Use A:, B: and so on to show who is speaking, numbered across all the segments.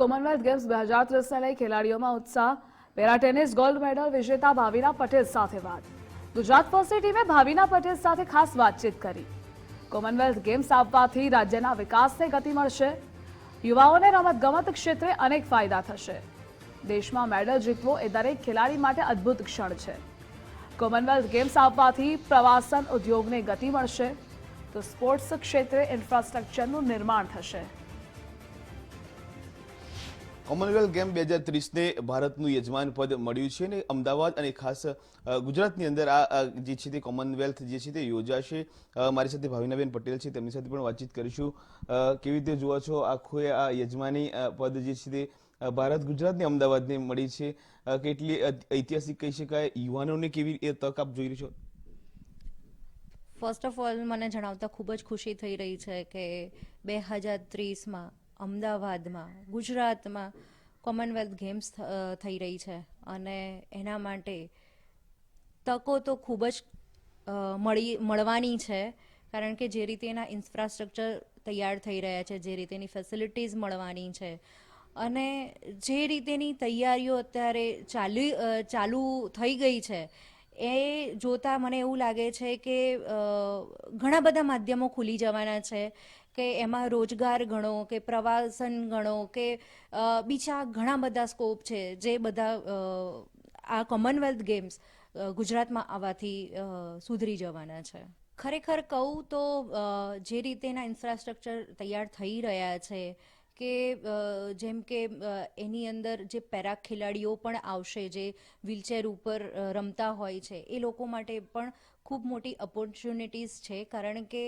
A: Commonwealth games બે હજાર ત્રીસને લઈ ખેલાડીઓમાં ઉત્સાહ. પેરા ટેનિસ, ગોલ્ડ મેડલ વિજેતા ભાવિના પટેલ સાથે વાત. ગુજરાત ફર્સ્ટની ટીમે ભાવિના પટેલ સાથે ખાસ વાતચીત કરી. કોમનવેલ્થ ગેમ્સ આપવાથી રાજ્યના વિકાસને ગતિ મળશે. યુવાઓને રમતગમત ક્ષેત્રે અનેક ફાયદા થશે. દેશમાં મેડલ જીતવો એ દરેક ખેલાડી માટે અદ્ભુત ક્ષણ છે. કોમનવેલ્થ ગેમ્સ આપવાથી પ્રવાસન ઉદ્યોગને ગતિ મળશે. તો સ્પોર્ટ્સ ક્ષેત્રે ઇન્ફ્રાસ્ટ્રક્ચરનું નિર્માણ થશે.
B: કોમનવેલ્થ ગેમ બે હજાર ત્રીસને ભારતનું યજમાન પદ મળ્યું છે અને અમદાવાદ અને ખાસ ગુજરાતની અંદર આ જે છે તે કોમનવેલ્થ જે છે તે યોજાશે. મારી સાથે ભાવિનાબેન પટેલ છે, તેમની સાથે પણ વાતચીત કરીશું. કેવી રીતે જુઓ છો આખું આ યજમાની પદ જે છે તે ભારત, ગુજરાતને અમદાવાદને મળી છે? કેટલી ઐતિહાસિક કહી શકાય? યુવાનોને કેવી તક આપ જોઈ છો?
C: ફર્સ્ટ ઓફ ઓલ મને જણાવતા ખૂબ જ ખુશી થઈ રહી છે કે બે હજાર ત્રીસમાં અમદાવાદમાં, ગુજરાતમાં કોમનવેલ્થ ગેમ્સ થઈ રહી છે. અને એના માટે તકો તો ખૂબ જ મળી, મળવાની છે. કારણ કે જે રીતે એના ઇન્ફ્રાસ્ટ્રક્ચર તૈયાર થઈ રહ્યા છે, જે રીતેની ફેસિલિટીઝ મળવાની છે. અને જે રીતેની તૈયારીઓ અત્યારે ચાલી ચાલુ થઈ ગઈ છે એ જોતા મને એવું લાગે છે કે ઘણા બધા માધ્યમો ખુલી જવાના છે કે એમાં રોજગાર ગણો, કે પ્રવાસન ગણો, કે બીજા ઘણા બધા સ્કોપ છે જે બધા આ કોમનવેલ્થ ગેમ્સ ગુજરાતમાં આવવાથી સુધરી જવાના છે. ખરેખર કહું તો જે રીતેના ઇન્ફ્રાસ્ટ્રક્ચર તૈયાર થઈ રહ્યા છે કે જેમ કે એની અંદર જે પેરા ખેલાડીઓ પણ આવશે, જે વ્હીલચેર ઉપર રમતા હોય છે, એ લોકો માટે પણ ખૂબ મોટી ઓપોર્ચ્યુનિટીઝ છે. કારણ કે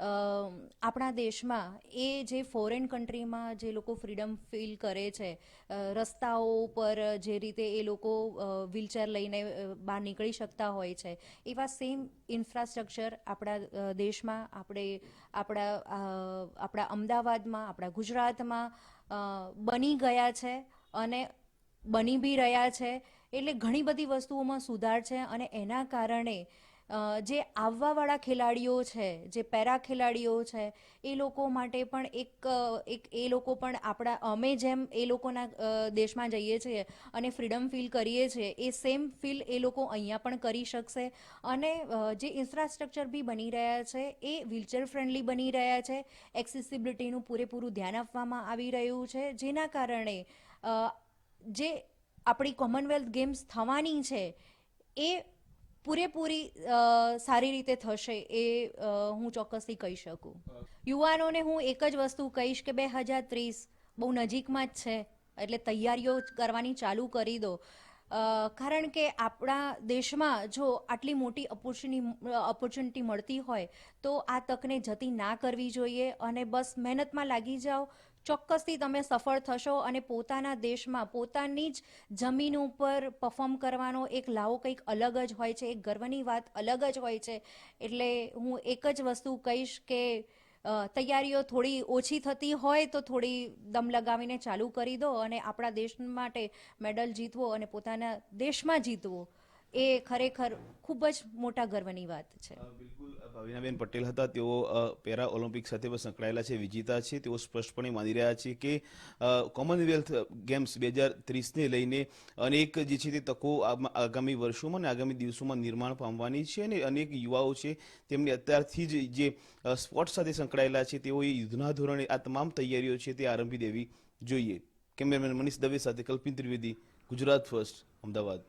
C: આપણા દેશમાં એ જે ફોરેન કન્ટ્રીમાં જે લોકો ફ્રીડમ ફીલ કરે છે રસ્તાઓ પર જે રીતે એ લોકો વ્હીલચેર લઈને બહાર નીકળી શકતા હોય છે, એવા સેમ ઇન્ફ્રાસ્ટ્રક્ચર આપણા દેશમાં આપણે, આપણા આપણા અમદાવાદમાં, આપણા ગુજરાતમાં બની ગયા છે અને બની બી રહ્યા છે, એટલે ઘણી બધી વસ્તુઓમાં સુધાર છે અને એના કારણે જે આવવાવાળા ખેલાડીઓ છે, જે પેરા ખેલાડીઓ છે, એ લોકો માટે પણ એક એક એ લોકો પણ આપણા, અમે જેમ એ લોકોના દેશમાં જઈએ છીએ અને ફ્રીડમ ફીલ કરીએ છીએ, એ સેમ ફીલ એ લોકો અહીંયા પણ કરી શકશે. અને જે ઇન્ફ્રાસ્ટ્રક્ચર બી બની રહ્યા છે, એ વ્હીલચેર ફ્રેન્ડલી બની રહ્યા છે એક્સેસિબિલિટીનું પૂરેપૂરું ધ્યાન આપવામાં આવી રહ્યું છે, જેના કારણે જે આપણી કોમનવેલ્થ ગેમ્સ થવાની છે, એ પૂરેપૂરી સારી રીતે થશે એ હું ચોક્કસથી કહી શકું. યુવાનોને હું એક જ વસ્તુ કહીશ કે બે હજાર ત્રીસ બહુ નજીકમાં જ છે, એટલે તૈયારીઓ કરવાની ચાલુ કરી દો. કારણ કે આપણા દેશમાં જો આટલી મોટી ઓપોર્ચ્યુનિટી મળતી હોય, તો આ તકને જતી ના કરવી જોઈએ અને બસ મહેનતમાં લાગી જાઓ ચોક્કસથી તમે સફળ થશો અને પોતાના દેશમાં પોતાની જ જમીન ઉપર પરફોર્મ કરવાનો એક લાવો કંઈક અલગ જ હોય છે, એક ગર્વની વાત અલગ જ હોય છે. એટલે હું એક જ વસ્તુ કહીશ કે તૈયારીઓ થોડી ઓછી થતી હોય તો થોડી દમ લગાવીને ચાલુ કરી દો અને આપણા દેશ માટે મેડલ જીતવો અને પોતાના દેશમાં જીતવો. એ ખરેખર ખૂબ જ મોટા ગર્વની વાત છે.
B: બિલકુલ. ભાવિનાબેન પટેલ હતા. તેઓ પેરા ઓલિમ્પિક સાથે પણ સંકળાયેલા છે, વિજેતા છે. તેઓ સ્પષ્ટપણે માની રહ્યા છે કે કોમનવેલ્થ ગેમ્સ બે હજાર ત્રીસને લઈને અનેક જે છે તે તકો આગામી વર્ષોમાં અને આગામી દિવસોમાં નિર્માણ પામવાની છે અને અનેક યુવાઓ છે તેમને અત્યારથી જ જે સ્પોર્ટ્સ સાથે સંકળાયેલા છે, તેઓએ યુદ્ધના ધોરણે આ તમામ તૈયારીઓ છે તે આરંભી દેવી જોઈએ. કેમેરામેન મનીષ દવે સાથે કલ્પિન ત્રિવેદી, ગુજરાત ફર્સ્ટ, અમદાવાદ.